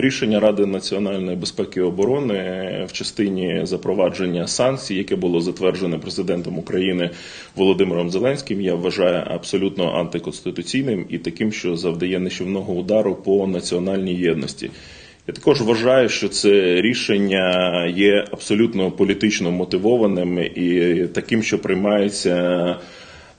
Рішення Ради національної безпеки і оборони в частині запровадження санкцій, яке було затверджене президентом України Володимиром Зеленським, я вважаю абсолютно антиконституційним і таким, що завдає нищівного удару по національній єдності. Я також вважаю, що це рішення є абсолютно політично мотивованим і таким, що приймається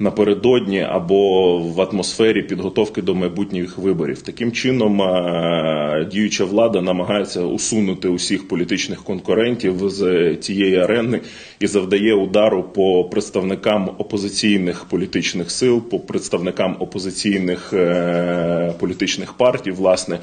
напередодні або в атмосфері підготовки до майбутніх виборів. Таким чином е, діюча влада намагається усунути усіх політичних конкурентів з цієї арени і завдає удару по представникам опозиційних політичних сил, по представникам опозиційних е, політичних партій, власне.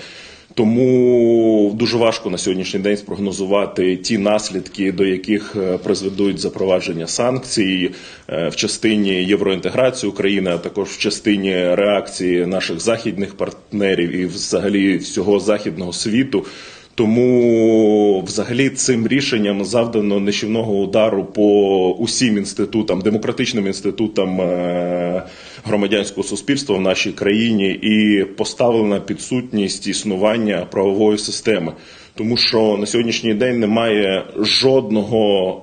Тому дуже важко на сьогоднішній день спрогнозувати ті наслідки, до яких е, призведуть запровадження санкцій е, в частині євроінтеграції України, а також в частині реакції наших західних партнерів і взагалі всього західного світу. Тому, взагалі, цим рішенням завдано нищівного удару по усім інститутам, демократичним інститутам е, громадянського суспільства в нашій країні і поставлена підсутність існування правової системи. Тому що на сьогоднішній день немає жодного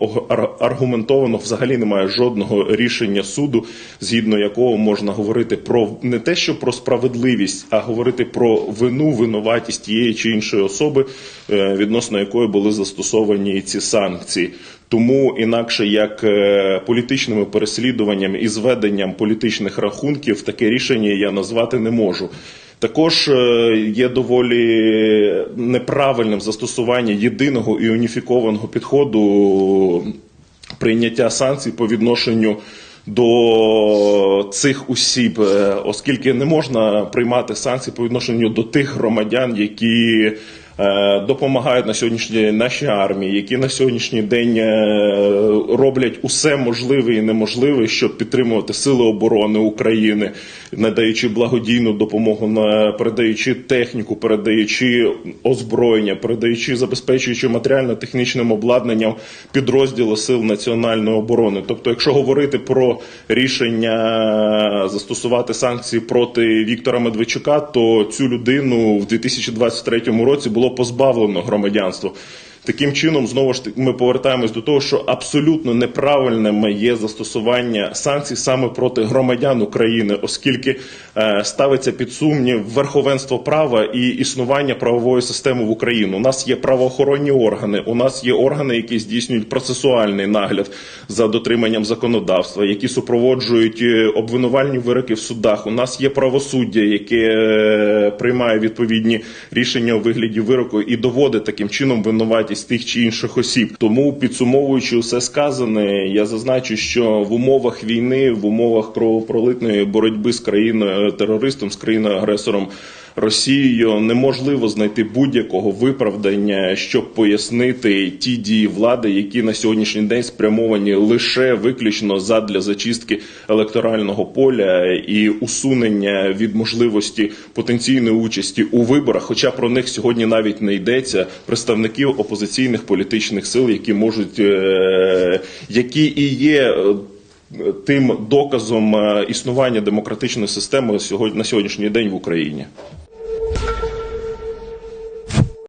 аргументованого, взагалі немає жодного рішення суду, згідно якого можна говорити про не те, що про справедливість, а говорити про вину, винуватість тієї чи іншої особи, е, відносно якої були застосовані ці санкції. Тому інакше як е, політичними переслідуваннями і зведенням політичних рахунків таке рішення я назвати не можу. Також е, є доволі неправильним застосування єдиного і уніфікованого підходу прийняття санкцій по відношенню до цих осіб, е, оскільки не можна приймати санкції по відношенню до тих громадян, які допомагають на сьогоднішній день нашій армії, які на сьогоднішній день е, роблять усе можливе і неможливе, щоб підтримувати сили оборони України, надаючи благодійну допомогу, передаючи техніку, передаючи озброєння, передаючи, забезпечуючи матеріально-технічним обладнанням підрозділи сил національної оборони. Тобто, якщо говорити про рішення застосувати санкції проти Віктора Медведчука, то цю людину в 2023 році було позбавлено громадянства. Таким чином, знову ж таки, ми повертаємось до того, що абсолютно неправильним є застосування санкцій саме проти громадян України, оскільки е, ставиться під сумнів верховенство права і існування правової системи в Україні. У нас є правоохоронні органи, у нас є органи, які здійснюють процесуальний нагляд за дотриманням законодавства, які супроводжують е, обвинувальні вироки в судах. У нас є правосуддя, яке е, приймає відповідні рішення у вигляді вироку і доводить таким чином винуватість тих чи інших осіб. Тому підсумовуючи все сказане, я зазначу, що в умовах війни, в умовах кровопролитної боротьби з країною терористом, з країною агресором. Росією неможливо знайти будь-якого виправдання, щоб пояснити ті дії влади, які на сьогоднішній день спрямовані лише виключно задля зачистки електорального поля і усунення від можливості потенційної участі у виборах. Хоча про них сьогодні навіть не йдеться представників опозиційних політичних сил, які можуть, е, які і є. е, Тим доказом е, існування демократичної системи на сьогоднішній день в Україні.